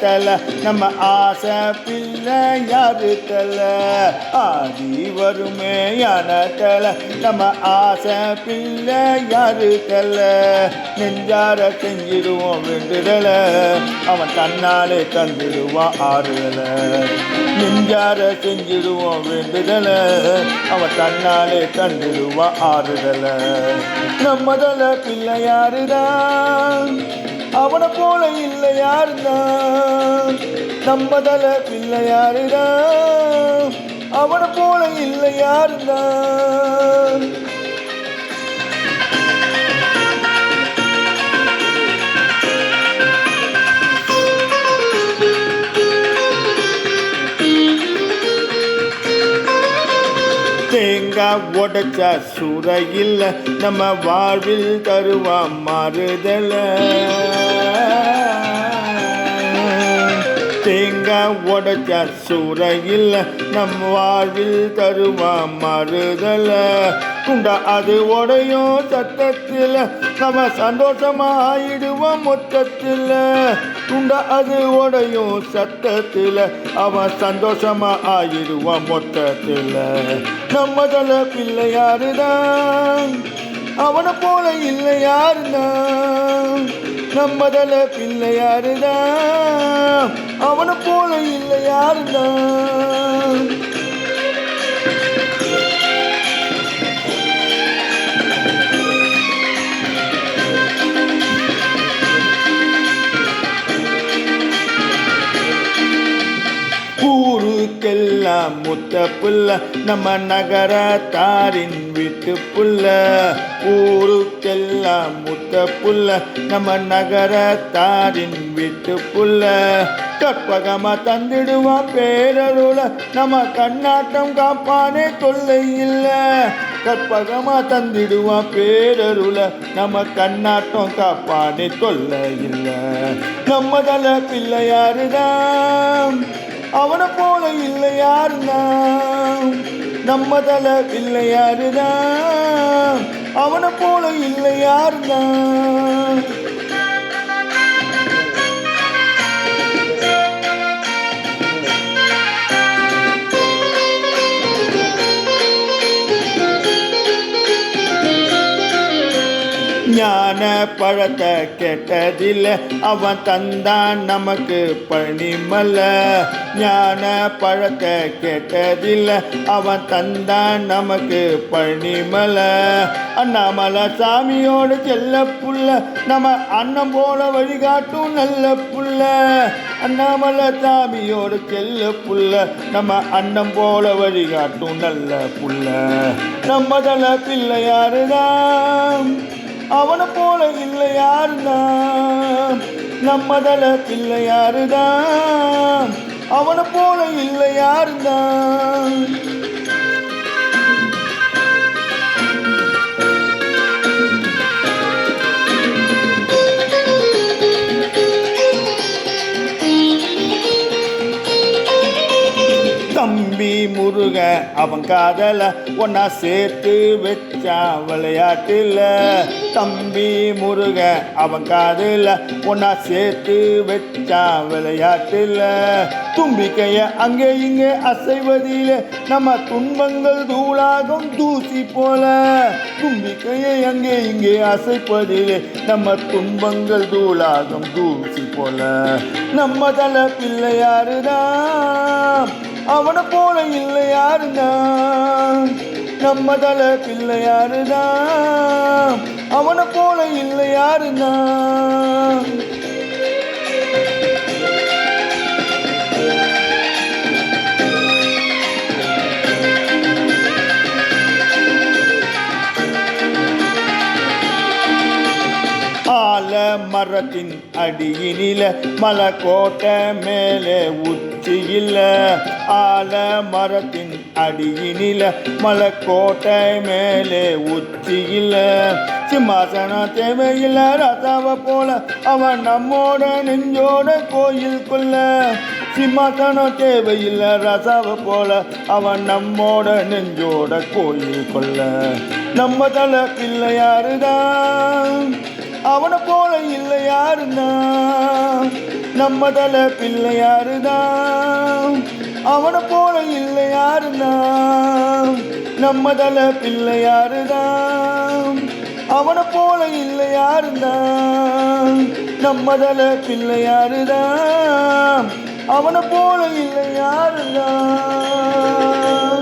தல. நம்ம ஆசை பிள்ளை யாரு ஆடி ஆதி வறுமையான தல. நம்ம ஆசை பிள்ளை யாரு நெஞ்சார செஞ்சிடுவோம் வேண்டுதல அவன் தன்னாலே தந்துடுவான் ஆறுதல. நெஞ்சார செஞ்சிடுவோம் வேண்டுதல அவன் தன்னாலே தந்துடுவான் ஆறுதல. நம்மதல பிள்ளை யாருதான் அவனை போல இல்லை யாருதான் நம்மதல பிள்ளை யாருதான் அவனை போல இல்லை யாருதான் தேங்காய் உடைச்ச சுரையில் நம்ம வாழ்வில் தருவான் மாறுதலை. தேங்காய் உடைச்ச சூறையில் நம் வாழ்வில் தருமா மறுதல? குண்டா அது உடையும் சத்தத்தில் நம்ம சந்தோஷமாயிடுவோம் மொத்தத்தில். குண்டா அது உடையும் சத்தத்தில் அவன் சந்தோஷமா ஆயிடுவான் மொத்தத்தில். நம்ம தலை பிள்ளை யாருதான் அவனை போல இல்லை யாருதான் நம்மதல பிள்ளை யாருதான்? அவனை போல இல்லை யாருதான்? ஊருக்கெல்லாம் முத்த புள்ள நம்ம நகரத்தாரின் வீட்டு புள்ள. ஊருக்கெல்லாம் முத்த புள்ள நம்ம நகரத்தாரின் வீட்டு புள்ள. கற்பகமா தந்திடுவா பேரருள நம்ம கண்ணாட்டம் காப்பானே தொல்லை இல்ல. கற்பகமா தந்திடுவா பேரருள நம்ம கண்ணாட்டம் காப்பானே தொல்லை இல்ல. நம்ம தல பிள்ளையாருதான். அவனை போல இல்லை யாருதான் நம்ம தல இல்லை யாருதான் அவனை போல இல்லை யாருதான் ஞான பழத்தை கெட்டதில்லை. அவன் தந்தான் நமக்கு பணிமல்ல. ஞான பழத்தை கெட்டதில்லை. அவன் தந்தான் நமக்கு பணிமல அண்ணாமலை சாமியோட செல்ல புள்ள. நம்ம அண்ணன் போல வழிகாட்டும் நல்ல புள்ள. அண்ணாமலை சாமியோட செல்ல புள்ள. நம்ம அண்ணன் போல வழிகாட்டும் நல்ல புள்ள. நம்ம தல பிள்ளையாருதான். அவனை போல இல்லை யாருதான் நம்ம தல பிள்ளை யாருதான்? அவனை போல இல்லை யாருதான் முருக அவன் காதல ஒன்னா சேர்த்து வச்சா விளையாட்டில். தம்பி முருக அவன் காதல ஒன்னா சேர்த்து வச்சா விளையாட்டில். தும்பிக்கைய அங்கே இங்கே அசைவதில் நம்ம துன்பங்கள் தூளாகும் தூசி போல. தும்பிக்கையை அங்கே இங்கே அசைப்பதில் நம்ம துன்பங்கள் தூளாகும் தூசி போல. நம்ம தல பிள்ளையாருதான். அவனை போல இல்லை யாருதான் நம்ம தல பிள்ளையாருதான் அவனை போல இல்லை யாருதான் மரத்தின் அடியினில மலக்கோட்டை மேலே உச்சியில் ஆல மரத்தின் அடியினில மலக்கோட்டை மேலே உச்சியில். சிம்மாசன தேவையில் ரசாவை போல அவன் நம்மோட நெஞ்சோட கோயிலுக்குள்ள. சிம்மாசனம் தேவையில்லை ரசாவை போல அவன் நம்மோட நெஞ்சோட கோயில் கொள்ள நம்ம தல பிள்ளையாருதான் அவனை போல இல்லை யாருன்னா? நம்ம தல பிள்ளையாருதான் அவனை போல இல்லை யாருன்னா? நம்ம தல பிள்ளையாருதான் அவனை போல இல்லை யாருந்தான் நம்ம தல பிள்ளையாருதான் அவனை போல இல்லை யாருதான்